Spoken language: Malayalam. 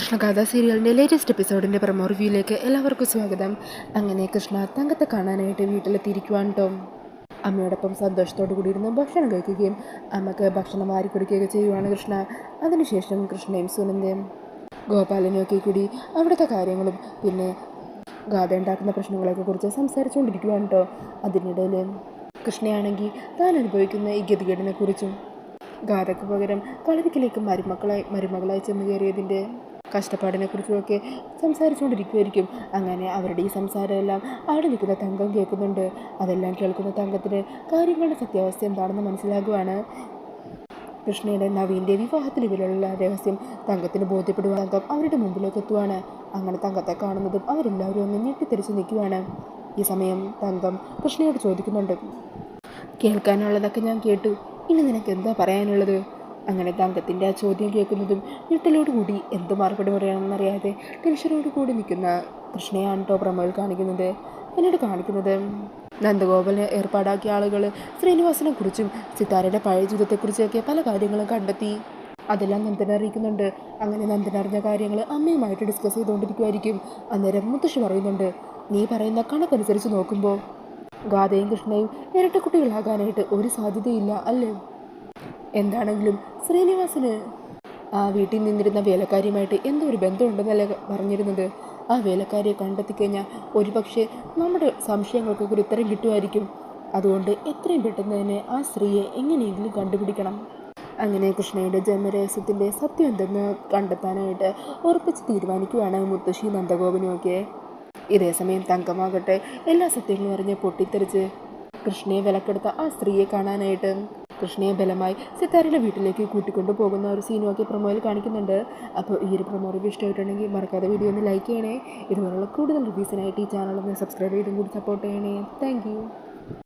കൃഷ്ണഗാഥ സീരിയലിന്റെ ലേറ്റസ്റ്റ് എപ്പിസോഡിന്റെ പ്രമോ റിവ്യൂയിലേക്ക് എല്ലാവർക്കും സ്വാഗതം. അങ്ങനെ കൃഷ്ണ തങ്കത്തെ കാണാനായിട്ട് വീട്ടിലെത്തിയിരിക്കുവാൻ കേട്ടോ അമ്മയോടൊപ്പം സന്തോഷത്തോടു കൂടിയിരുന്ന് ഭക്ഷണം കഴിക്കുകയും അമ്മയ്ക്ക് ഭക്ഷണം വാരി കൊടുക്കുകയൊക്കെ ചെയ്യുവാണ് കൃഷ്ണ. അതിനുശേഷം കൃഷ്ണയും സുനന്ദയും ഗോപാലനെയൊക്കെ കൂടി അവിടുത്തെ കാര്യങ്ങളും പിന്നെ ഗാഥ ഉണ്ടാക്കുന്ന പ്രശ്നങ്ങളെയൊക്കെ കുറിച്ച് സംസാരിച്ചുകൊണ്ടിരിക്കുവാണ് കേട്ടോ അതിനിടയിൽ കൃഷ്ണയാണെങ്കിൽ താൻ അനുഭവിക്കുന്ന ഈ ഗതികേടിനെക്കുറിച്ചും ഗാഥയ്ക്ക് പകരം കളരിക്കിലേക്ക് മരുമക്കളായി മരുമകളായി ചെന്ന് കയറിയതിന്റെ കഷ്ടപ്പാടിനെ കുറിച്ചുമൊക്കെ സംസാരിച്ചുകൊണ്ടിരിക്കുമായിരിക്കും അങ്ങനെ അവരുടെ ഈ സംസാരമെല്ലാം അവിടെ നിൽക്കുന്ന തങ്കം കേൾക്കുന്നുണ്ട്. അതെല്ലാം കേൾക്കുന്ന തങ്കത്തിന് കാര്യങ്ങളുടെ സത്യാവസ്ഥ എന്താണെന്ന് മനസ്സിലാകുവാണ്. കൃഷ്ണയുടെ നവീന്റെ വിവാഹത്തിന് ഇവരുള്ള രഹസ്യം തങ്കത്തിന് ബോധ്യപ്പെടുവാൻ തങ്കം അവരുടെ മുമ്പിലേക്ക് എത്തുവാണ് അങ്ങനെ തങ്കത്തെ കാണുന്നതും അവരെല്ലാവരും ഒന്ന് ഞെട്ടിത്തെറിച്ച് നിൽക്കുവാണ്. ഈ സമയം തങ്കം കൃഷ്ണയോട് ചോദിക്കുന്നുണ്ട്. കേൾക്കാനുള്ളതൊക്കെ ഞാൻ കേട്ടു. ഇനി നിനക്ക് എന്താ പറയാനുള്ളത്? അങ്ങനെ തങ്കത്തിന്റെ ആ ചോദ്യം കേൾക്കുന്നതും ഞെട്ടലോടുകൂടി എന്ത് മറുപടി പറയണമെന്നറിയാതെ ടെൻഷനോട് കൂടി നിൽക്കുന്ന കൃഷ്ണയാണ് കേട്ടോ പ്രമോയിൽ കാണിക്കുന്നത്. എന്നോട് കാണിക്കുന്നത് നന്ദഗോപാലിന് ഏർപ്പാടാക്കിയ ആളുകൾ ശ്രീനിവാസനെ കുറിച്ചും സിത്താരയുടെ പഴയ ജീവിതത്തെക്കുറിച്ചൊക്കെ പല കാര്യങ്ങളും കണ്ടെത്തി. അതെല്ലാം നന്ദന അറിയിക്കുന്നുണ്ട്. അങ്ങനെ നന്ദന അറിഞ്ഞ കാര്യങ്ങൾ അമ്മയുമായിട്ട് ഡിസ്കസ് ചെയ്തുകൊണ്ടിരിക്കുമായിരിക്കും അന്നേരം മുത്തശ്ശി പറയുന്നുണ്ട് നീ പറയുന്ന കണക്കനുസരിച്ച് നോക്കുമ്പോൾ ഗാഥയും കൃഷ്ണയും ഇരട്ട കുട്ടികളാകാനായിട്ട് ഒരു സാധ്യതയില്ല അല്ലേ? എന്താണെങ്കിലും ശ്രീനിവാസിന് ആ വീട്ടിൽ നിന്നിരുന്ന വേലക്കാരിയുമായിട്ട് എന്തോ ഒരു ബന്ധമുണ്ടെന്നല്ലേ പറഞ്ഞിരുന്നത്? ആ വേലക്കാരിയെ കണ്ടെത്തിക്കഴിഞ്ഞാൽ ഒരുപക്ഷെ നമ്മുടെ സംശയങ്ങൾക്കൊക്കെ ഒരു ഉത്തരം കിട്ടുമായിരിക്കും. അതുകൊണ്ട് എത്രയും പെട്ടെന്ന് തന്നെ ആ സ്ത്രീയെ എങ്ങനെയെങ്കിലും കണ്ടുപിടിക്കണം. അങ്ങനെ കൃഷ്ണയുടെ ജന്മരഹസ്യത്തിന്റെ സത്യം എന്തെന്ന് കണ്ടെത്താനായിട്ട് ഉറപ്പിച്ച് തീരുമാനിക്കുകയാണ് മുത്തശ്ശി നന്ദഗോപനുമൊക്കെ. ഇതേസമയം തങ്കമാകട്ടെ എല്ലാ സത്യങ്ങളും അറിഞ്ഞ് പൊട്ടിത്തെറിച്ച് കൃഷ്ണയെ വിലക്കെടുത്ത ആ സ്ത്രീയെ കാണാനായിട്ട് കൃഷ്ണയെ ബലമായി സിത്താരയുടെ വീട്ടിലേക്ക് കൂട്ടിക്കൊണ്ടു പോകുന്ന ഒരു സീനുമൊക്കെ പ്രൊമോയിൽ കാണിക്കുന്നുണ്ട്. അപ്പോൾ ഈ ഒരു പ്രൊമോ റിവ്യൂ ഇഷ്ടമായിട്ടുണ്ടെങ്കിൽ മറക്കാതെ വീഡിയോ ഒന്ന് ലൈക്ക് ചെയ്യണേ. ഇതുപോലുള്ള കൂടുതൽ റിവ്യൂസിനായിട്ട് ഈ ചാനൽ ഒന്ന് സബ്സ്ക്രൈബ് ചെയ്തും കൂടി സപ്പോർട്ട് ചെയ്യണേ. താങ്ക്